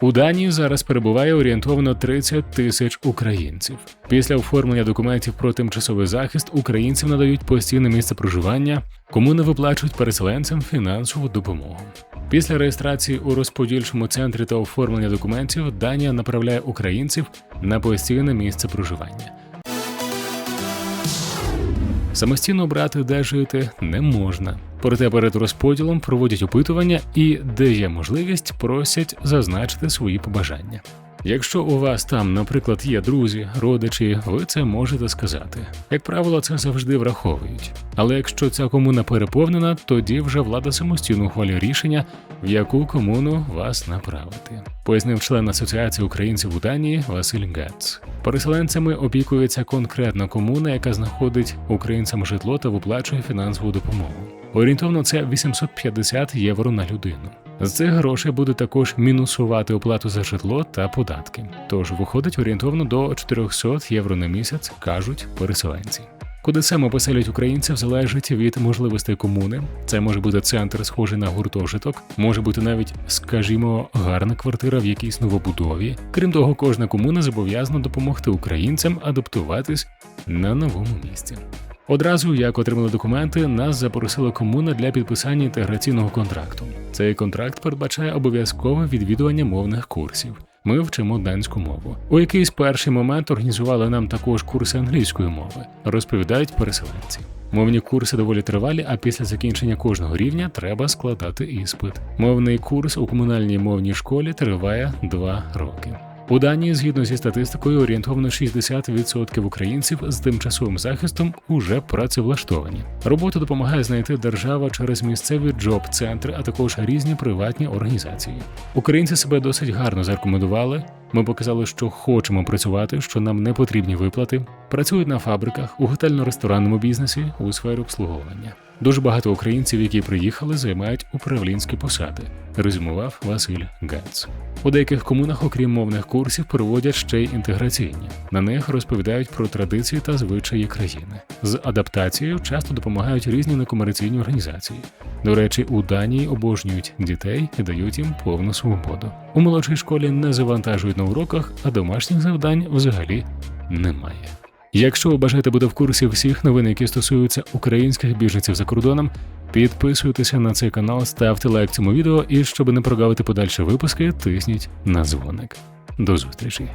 У Данії зараз перебуває орієнтовно 30 тисяч українців. Після оформлення документів про тимчасовий захист українців надають постійне місце проживання, кому не виплачують переселенцям фінансову допомогу. Після реєстрації у розподільчому центрі та оформлення документів Данія направляє українців на постійне місце проживання. Самостійно обрати, де жити не можна. Проте перед розподілом проводять опитування і, де є можливість, просять зазначити свої побажання. Якщо у вас там, наприклад, є друзі, родичі, ви це можете сказати. Як правило, це завжди враховують. Але якщо ця комуна переповнена, тоді вже влада самостійно ухвалює рішення, в яку комуну вас направити. Пояснив член Асоціації українців у Данії Василь Гец. Переселенцями опікується конкретна комуна, яка знаходить українцям житло та виплачує фінансову допомогу. Орієнтовно це 850 євро на людину. З цих грошей буде також мінусувати оплату за житло та податки. Тож виходить орієнтовно до 400 євро на місяць, кажуть переселенці. Куди саме поселять українців залежить від можливостей комуни. Це може бути центр, схожий на гуртожиток, може бути навіть, скажімо, гарна квартира в якійсь новобудові. Крім того, кожна комуна зобов'язана допомогти українцям адаптуватись на новому місці. Одразу, як отримали документи, нас запросила комуна для підписання інтеграційного контракту. Цей контракт передбачає обов'язкове відвідування мовних курсів. Ми вчимо данську мову. У якийсь перший момент організували нам також курси англійської мови, розповідають переселенці. Мовні курси доволі тривалі, а після закінчення кожного рівня треба складати іспит. Мовний курс у комунальній мовній школі триває два роки. У Данії, згідно зі статистикою, орієнтовно 60% українців з тимчасовим захистом уже працевлаштовані. Роботу допомагає знайти держава через місцеві джоб-центри, а також різні приватні організації. Українці себе досить гарно зарекомендували. Ми показали, що хочемо працювати, що нам не потрібні виплати. Працюють на фабриках, у готельно-ресторанному бізнесі, у сфері обслуговування. Дуже багато українців, які приїхали, займають управлінські посади, резюмував Василь Гац. У деяких комунах, окрім мовних курсів, проводять ще й інтеграційні. На них розповідають про традиції та звичаї країни. З адаптацією часто допомагають різні некомерційні організації. До речі, у Данії обожнюють дітей і дають їм повну свободу. У молодшій школі не завантажують на уроках, а домашніх завдань взагалі немає. Якщо ви бажаєте бути в курсі всіх новин, які стосуються українських біженців за кордоном, підписуйтеся на цей канал, ставте лайк цьому відео і щоб не прогавити подальші випуски, тисніть на дзвоник. До зустрічі!